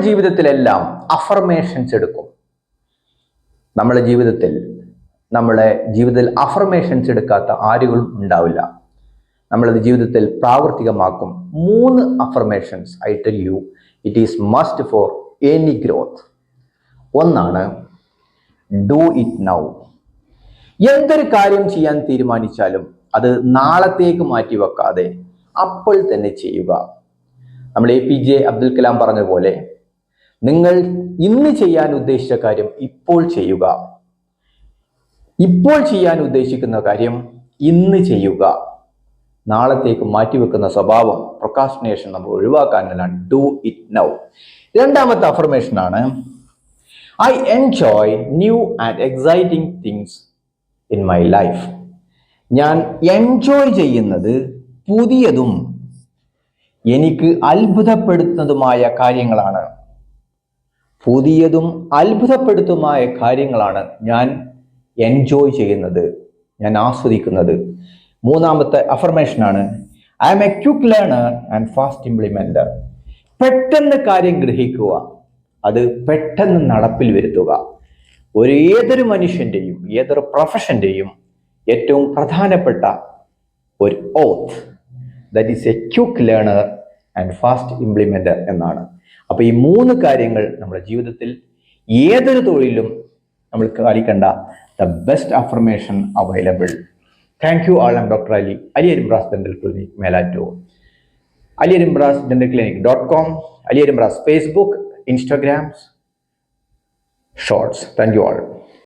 ജീവിതത്തിലെല്ലാം affirmations എടുക്കും. നമ്മുടെ ജീവിതത്തിൽ നമ്മളെ ജീവിതത്തിൽ അഫർമേഷൻസ് എടുക്കാത്ത ആരുകളും ഉണ്ടാവില്ല. നമ്മളത് ജീവിതത്തിൽ പ്രാവർത്തികമാക്കും. മൂന്ന് affirmations I tell you it is must for any growth ഒന്നാണ് ഡു ഇറ്റ് നൗ എന്തൊരു കാര്യം ചെയ്യാൻ തീരുമാനിച്ചാലും അത് നാളത്തേക്ക് മാറ്റി വെക്കാതെ അപ്പോൾ തന്നെ ചെയ്യുക. നമ്മൾ A P J Abdul Kalam പറഞ്ഞ പോലെ നിങ്ങൾ ഇന്ന് ചെയ്യാൻ ഉദ്ദേശിച്ച കാര്യം ഇപ്പോൾ ചെയ്യുക. ഇപ്പോൾ ചെയ്യാൻ ഉദ്ദേശിക്കുന്ന കാര്യം ഇന്ന് ചെയ്യുക. നാളത്തേക്ക് മാറ്റിവെക്കുന്ന സ്വഭാവം പ്രൊക്കാസ്റ്റിനേഷൻ നമ്മൾ ഒഴിവാക്കാനാണ് ഡു ഇറ്റ് നൗ രണ്ടാമത്തെ അഫർമേഷൻ ആണ് I enjoy new and exciting things in my life ഞാൻ എൻജോയ് ചെയ്യുന്നത് പുതിയതും എനിക്ക് അത്ഭുതപ്പെടുത്തുന്നതുമായ കാര്യങ്ങളാണ്. പുതിയതും അത്ഭുതപ്പെടുത്തുമായ കാര്യങ്ങളാണ് ഞാൻ എൻജോയ് ചെയ്യുന്നത് ഞാൻ ആസ്വദിക്കുന്നത്. മൂന്നാമത്തെ അഫർമേഷനാണ് I'm a quick learner and fast implementer പെട്ടെന്ന് കാര്യം ഗ്രഹിക്കുക അത് പെട്ടെന്ന് നടപ്പിൽ വരുത്തുക. ഒരു ഏതൊരു മനുഷ്യന്റെയും ഏതൊരു പ്രൊഫഷന്റെയും ഏറ്റവും പ്രധാനപ്പെട്ട ഒരു oath that is a quick learner and fast implementer എന്നാണ്. അപ്പൊ ഈ മൂന്ന് കാര്യങ്ങൾ നമ്മുടെ ജീവിതത്തിൽ ഏതൊരു തൊഴിലും നമ്മൾ കാണിക്കേണ്ട the best affirmation available thank you all am doctor Ali Ali Arimbras dental clinic Melattur Ali Arimbras dental clinic dot com Ali Arimbras Facebook Instagrams shorts thank you all